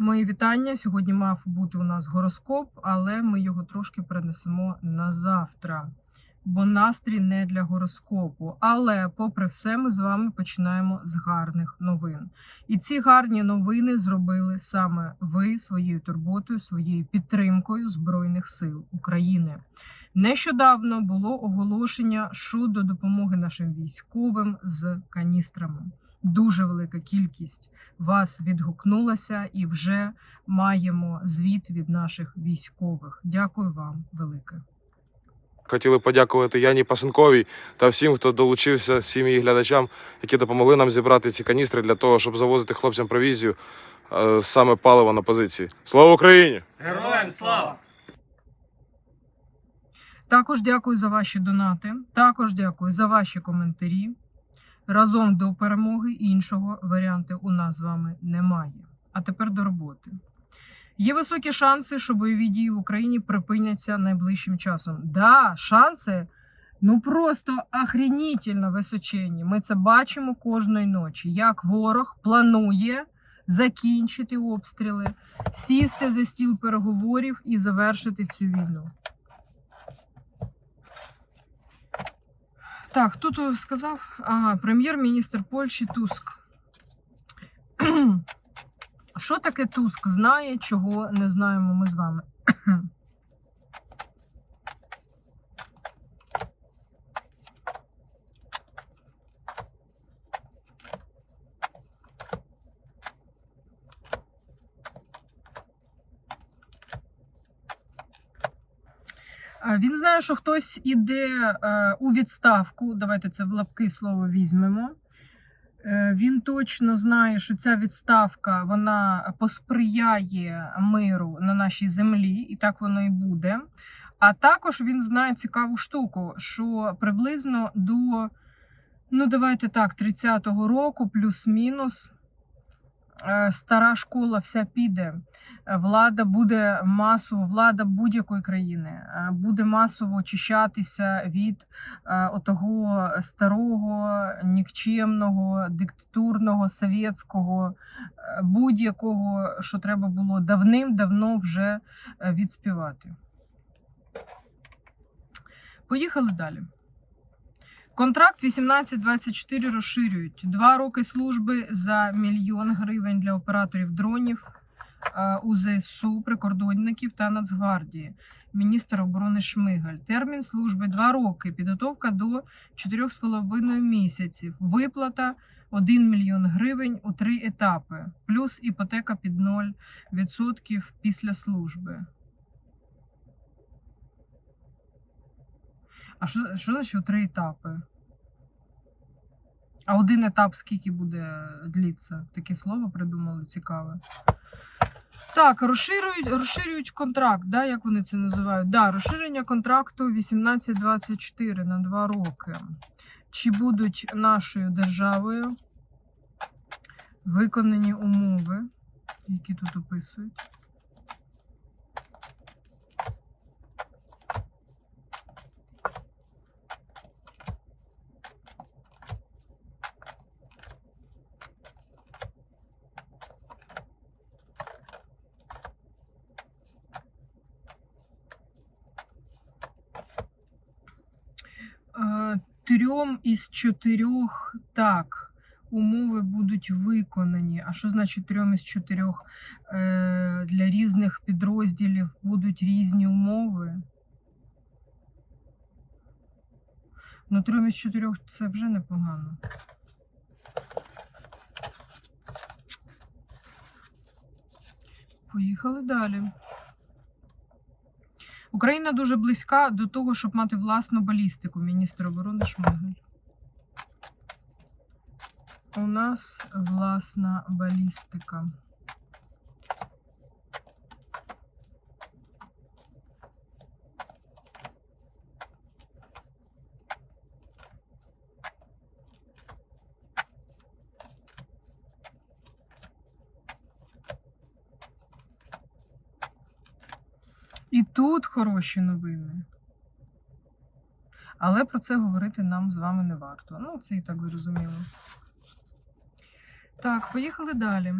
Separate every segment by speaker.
Speaker 1: Мої вітання. Сьогодні мав бути у нас гороскоп, але ми його трошки перенесемо на завтра, бо настрій не для гороскопу. Але, попри все, ми з вами починаємо з гарних новин. І ці гарні новини зробили саме ви своєю турботою, своєю підтримкою Збройних сил України. Нещодавно було оголошення щодо допомоги нашим військовим з каністрами. Дуже велика кількість вас відгукнулася і вже маємо звіт від наших військових. Дякую вам велике.
Speaker 2: Хотіли подякувати Яні Пасенковій та всім, хто долучився, всім її глядачам, які допомогли нам зібрати ці каністри для того, щоб завозити хлопцям провізію, е, саме паливо на позиції. Слава Україні!
Speaker 3: Героям слава!
Speaker 1: Також дякую за ваші донати. Також дякую за ваші коментарі. Разом до перемоги іншого варіанту у нас з вами немає. А тепер до роботи. Є високі шанси, що бойові дії в Україні припиняться найближчим часом. Да, шанси ну просто охренітельно височенні. Ми це бачимо кожної ночі. Як ворог планує закінчити обстріли, сісти за стіл переговорів і завершити цю війну. Так, хто сказав? а, прем'єр-міністр Польщі Туск. Що таке Туск знає, чого не знаємо ми з вами? Е, Він знає, що хтось іде е, у відставку. Давайте це в лапки слово візьмемо. Е, Він точно знає, що ця відставка вона посприяє миру на нашій землі, і так воно і буде. А також він знає цікаву штуку, що приблизно до, ну давайте так, 30-го року, плюс-мінус, стара школа вся піде. Е, Влада буде масово, влада будь-якої країни е, буде масово очищатися від е, отого старого, нікчемного, диктатурного, совєтського, е, будь-якого, що треба було давним-давно вже е, відспівати. Поїхали далі. Контракт 18-24 розширюють. Два роки служби за мільйон гривень для операторів дронів е, у ЗСУ, прикордонників та Нацгвардії. Міністр оборони Шмигаль. Термін служби 2 роки. Підготовка до 4,5 місяців. Виплата 1 мільйон гривень у три етапи. Плюс іпотека під 0% після служби. А що, що значить три етапи? А один етап скільки буде длиться? Таке слово придумали цікаве. Так, розширюють, розширюють контракт, да, як вони це називають? Да, розширення контракту 1824 на 2 роки. Чи будуть нашою державою виконані умови, які тут описують? Е, Трьом із чотирьох так. Умови будуть виконані. А що значить трьом із чотирьох? Е, Для різних підрозділів будуть різні умови. Ну, трьом із чотирьох це вже непогано. Поїхали далі. Україна дуже близька до того, щоб мати власну балістику. Міністр оборони Шмигаль. У нас власна балістика. І тут хороші новини. Але про це говорити нам з вами не варто. Ну, це і так зрозуміло. Так, поїхали далі.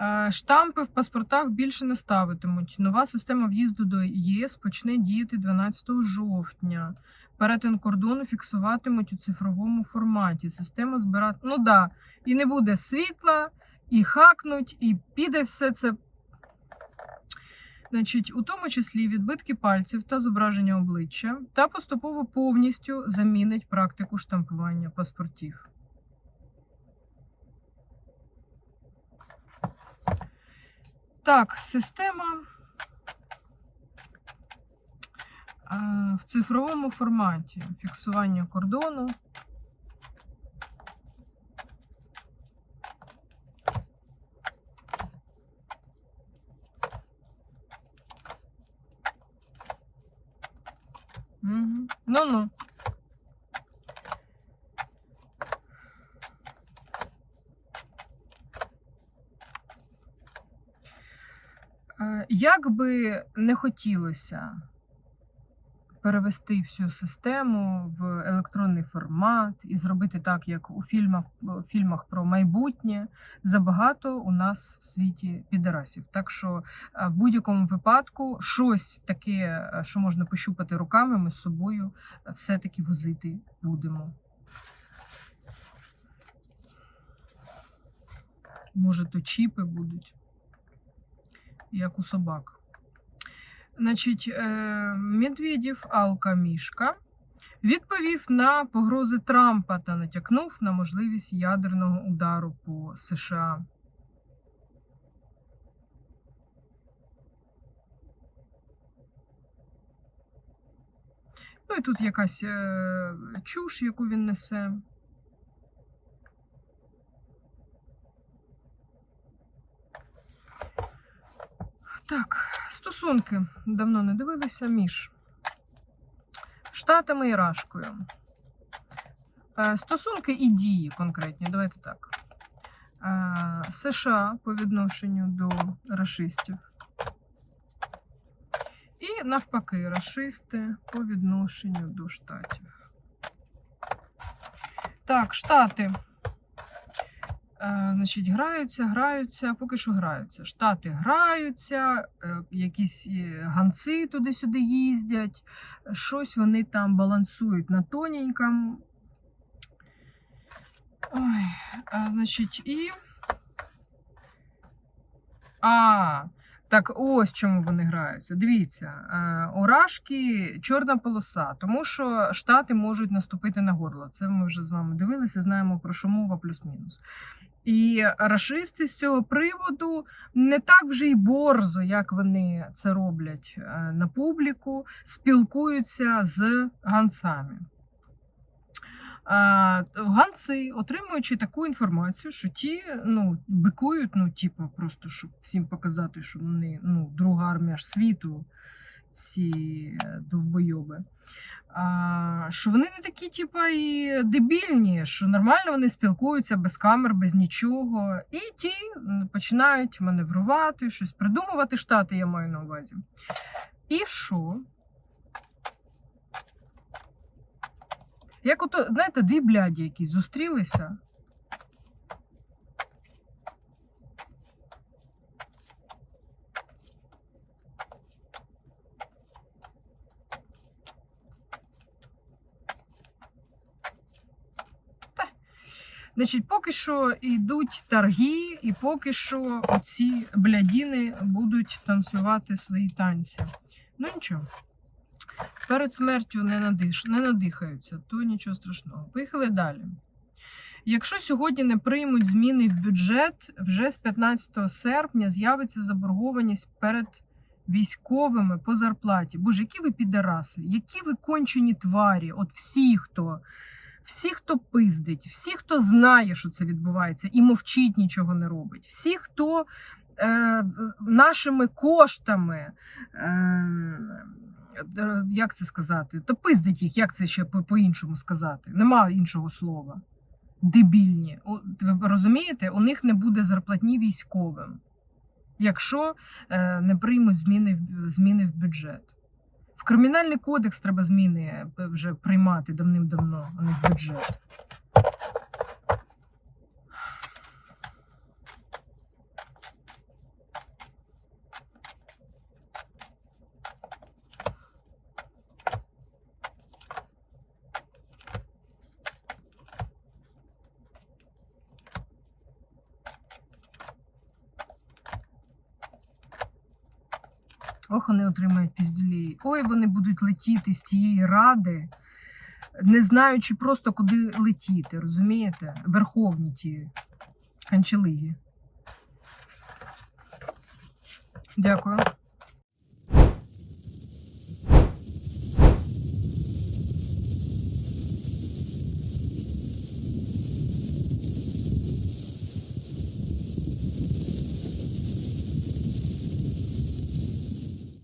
Speaker 1: Е, Штампи в паспортах більше не ставитимуть. Нова система в'їзду до ЄС почне діяти 12 жовтня. Перетин кордону фіксуватимуть у цифровому форматі. Система збирати. Ну да, і не буде світла, і хакнуть, і піде все це. Значить, у тому числі відбитки пальців та зображення обличчя, та поступово повністю замінить практику штампування паспортів. Так, система е, в цифровому форматі фіксування кордону. Ну-ну. Е, Як би не хотілося перевести всю систему в електронний формат і зробити так, як у фільмах, фільмах про майбутнє, забагато у нас в світі підарасів. Так що е, в будь-якому випадку щось таке, е, що можна пощупати руками, ми з собою все-таки возити будемо. Може, то чіпи будуть, як у собак. Значить, е, Алка Мішка відповів на погрози Трампа та натякнув на можливість ядерного удару по США. Ну і тут якась е, чуш, яку він несе. Так, стосунки давно не дивилися між Штатами і Рашкою. Е, Стосунки і дії конкретні, давайте так. Е, США по відношенню до рашистів. І навпаки, рашисти по відношенню до штатів. Так, Штати. Е, Значить, граються, граються, поки що граються. Штати граються, е, якісь е, ганци туди-сюди їздять, щось вони там балансують на тоненькому. Ой, а, значить, і. А, так ось чому вони граються. Дивіться, у чорна полоса, тому що Штати можуть наступити на горло. Це ми вже з вами дивилися, знаємо про що мова плюс-мінус. І рашисти з цього приводу не так вже й борзо, як вони це роблять е, на публіку, спілкуються з ганцами. А, Ганці, отримуючи таку інформацію, що ті ну, бикують, ну, типу, просто щоб всім показати, що вони ну, друга армія ж світу, ці е, довбойоби. Що вони не такі, типа, і дебільні, що нормально вони спілкуються без камер, без нічого. І ті починають маневрувати, щось придумувати штати, я маю на увазі. І що? Як ото, знаєте, дві бляді, які зустрілися. Значить, поки що йдуть торги, і поки що ці блядіни будуть танцювати свої танці. Ну нічого. Перед смертю не, надиш, не надихаються, то нічого страшного. Поїхали далі. Якщо сьогодні не приймуть зміни в бюджет, вже з 15 серпня з'явиться заборгованість перед військовими по зарплаті. Боже, які ви підараси, які ви кончені тварі, от всі, хто, всі, хто пиздить, всі, хто знає, що це відбувається, і мовчить, нічого не робить. Всі, хто е, нашими коштами. Е, як це сказати? То пиздить їх, як це ще по- по-іншому сказати? Нема іншого слова. Дебільні. О, Ви розумієте, у них не буде зарплатні військовим, якщо е, не приймуть зміни, зміни в бюджет. Кримінальний кодекс треба зміни е, вже приймати давним-давно, а не бюджет. Ох, вони отримають пізділі. Ой, вони будуть летіти з тієї ради, не знаючи просто, куди летіти, розумієте? Верховні ті канчелиги. Дякую.